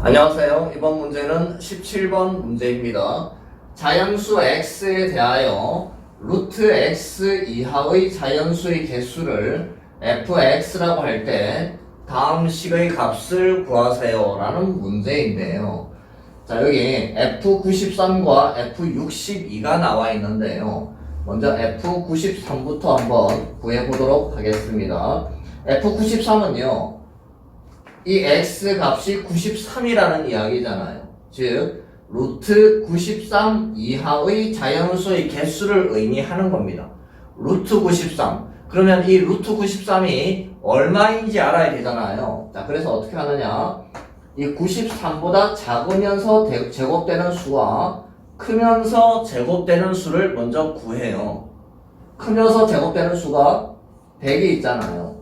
안녕하세요. 이번 문제는 17번 문제입니다. 자연수 x에 대하여 루트 x 이하의 자연수의 개수를 fx라고 할 때 다음 식의 값을 구하세요 라는 문제인데요. 자 여기 f93과 f62가 나와 있는데요. 먼저 f93부터 한번 구해보도록 하겠습니다. f93은요. 이 x 값이 93이라는 이야기잖아요. 즉 루트 93 이하의 자연수의 개수를 의미하는 겁니다. 루트 93. 그러면 이 루트 93이 얼마인지 알아야 되잖아요. 자, 그래서 어떻게 하느냐? 이 93보다 작으면서 대- 제곱되는 수와 크면서 제곱되는 수를 먼저 구해요. 크면서 제곱되는 수가 100이 있잖아요.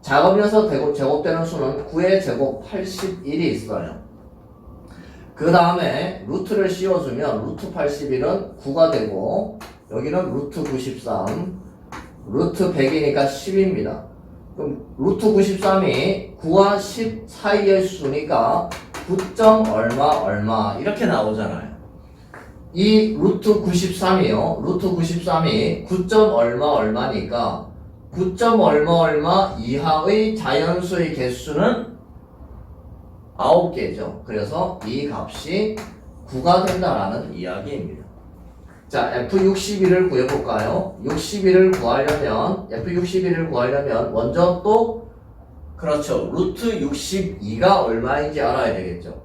작으면서 제곱, 제곱 되는 수는 9의 제곱 81이 있어요. 그 다음에 루트를 씌워주면 루트 81은 9가 되고 여기는 루트 93, 루트 100이니까 10입니다. 그럼 루트 93이 9와 10 사이의 수니까 9점 얼마 얼마 이렇게 나오잖아요. 이 루트 93이요. 루트 93이 9점 얼마 얼마니까 9점 얼마 얼마 이하의 자연수의 개수는 9개죠. 그래서 이 값이 9가 된다라는 이야기입니다. 자, F61을 구해볼까요? 61을 구하려면, F61을 구하려면, 먼저 또, 그렇죠. 루트 62가 얼마인지 알아야 되겠죠.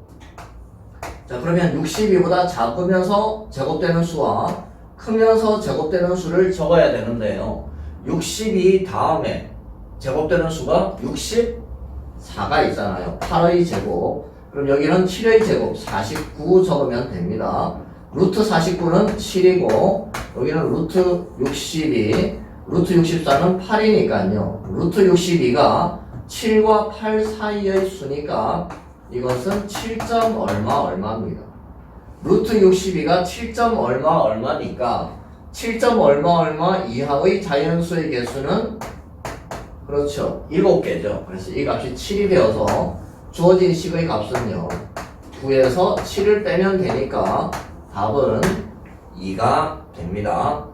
자, 그러면 62보다 작으면서 제곱되는 수와 크면서 제곱되는 수를 적어야 되는데요. 62 다음에 제곱되는 수가 64가 있잖아요. 8의 제곱. 그럼 여기는 7의 제곱 49 적으면 됩니다. 루트 49는 7이고 여기는 루트 62, 루트 64는 8이니까요. 루트 62가 7과 8 사이의 수니까 이것은 7점 얼마 얼마입니다. 루트 62가 7점 얼마 얼마니까 7점 얼마 얼마 이하의 자연수의 개수는 그렇죠. 7개죠. 그래서 이 값이 7이 되어서 주어진 식의 값은요. 9에서 7을 빼면 되니까 답은 2가 됩니다.